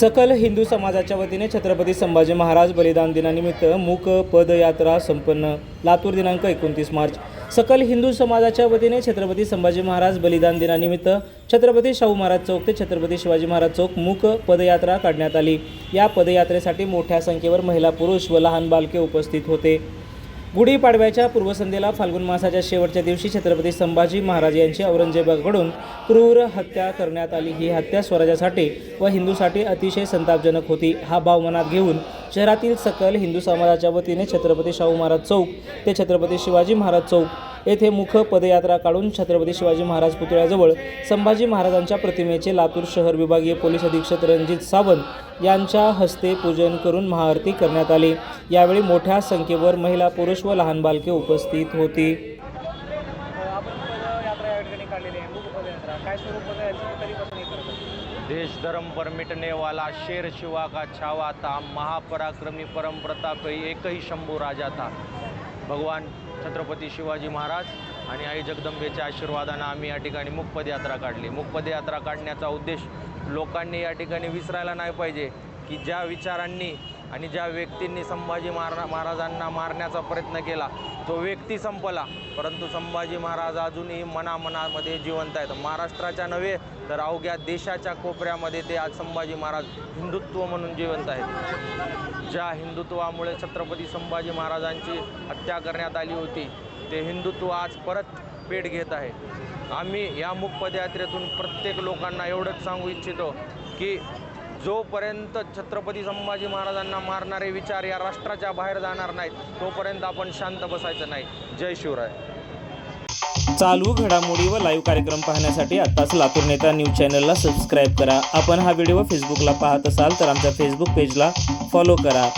सकल हिंदू समाजाच्या वतीने छत्रपती संभाजी महाराज बलिदान दिनानिमित्त मूक पदयात्रा संपन्न. लातूर दिनांक एकोणतीस मार्च. सकल हिंदू समाजाच्या वतीने छत्रपती संभाजी महाराज बलिदान दिनानिमित्त छत्रपती शाहू महाराज चौक ते छत्रपती शिवाजी महाराज चौक मूक पदयात्रा काढण्यात आली. या पदयात्रेसाठी मोठ्या संख्येवर महिला पुरुष व लहान बालके उपस्थित होते. गुढीपाडव्याच्या पूर्वसंध्येला फाल्गुन मासाच्या शेवटच्या दिवशी छत्रपती संभाजी महाराज यांची औरंगजेबाकडून क्रूर हत्या करण्यात आली. ही हत्या स्वराज्यासाठी व हिंदूसाठी अतिशय संतापजनक होती. हा भाव मनात घेऊन शहरातील सकल हिंदू समाजाच्या वतीने छत्रपती शाहू महाराज चौक ते छत्रपती शिवाजी महाराज चौक येथे मुख पदयात्रा काढून छत्रपती शिवाजी महाराज पुतळ्याजवळ संभाजी महाराजांच्या प्रतिमेचे लातूर शहर विभागीय पोलीस अधीक्षक रणजित सावंत यांच्या हस्ते पूजन करून महाआरती करण्यात आली. यावेळी मोठ्या संख्येवर महिला पुरुष व लहान बालके उपस्थित होती. देश धर्म पर मिटने वाला शेर शिवा का छावा था महापराक्रमी परम प्रताप एक ही शंभू राजा था। भगवान छत्रपती शिवाजी महाराज आणि आई जगदंबेच्या आशीर्वादानं आम्ही या ठिकाणी मुखपदयात्रा काढली. मुखपदयात्रा काढण्याचा उद्देश लोकांनी या ठिकाणी विसरायला नाही पाहिजे की ज्या विचारांनी आणि ज्या व्यक्तींनी संभाजी महारा महाराजांना मारण्याचा प्रयत्न केला तो व्यक्ती संपला. परंतु संभाजी महाराज अजूनही मनामनामध्ये जिवंत आहेत. महाराष्ट्राच्या नव्हे तर अवघ्या देशाच्या कोपऱ्यामध्ये ते आज संभाजी महाराज हिंदुत्व म्हणून जिवंत आहेत. ज्या हिंदुत्वामुळे छत्रपती संभाजी महाराजांची हत्या करण्यात आली होती ते हिंदुत्व आज परत पेट घेत आहे. आम्ही या मुक पदयात्रेतून प्रत्येक लोकांना एवढंच सांगू इच्छितो की जोपर्यंत छत्रपती संभाजी महाराजांना मारणारे विचार या राष्ट्राच्या बाहेर जाणार नाहीत तोपर्यंत आपण शांत बसायचं नाही. जय शिवराय. चालू घडामोडी व लाईव्ह कार्यक्रम पाहण्यासाठी आत्ताच लातूर नेता न्यूज चॅनलला सबस्क्राईब करा. आपण हा व्हिडिओ फेसबुकला पाहत असाल तर आमच्या फेसबुक पेजला फॉलो करा.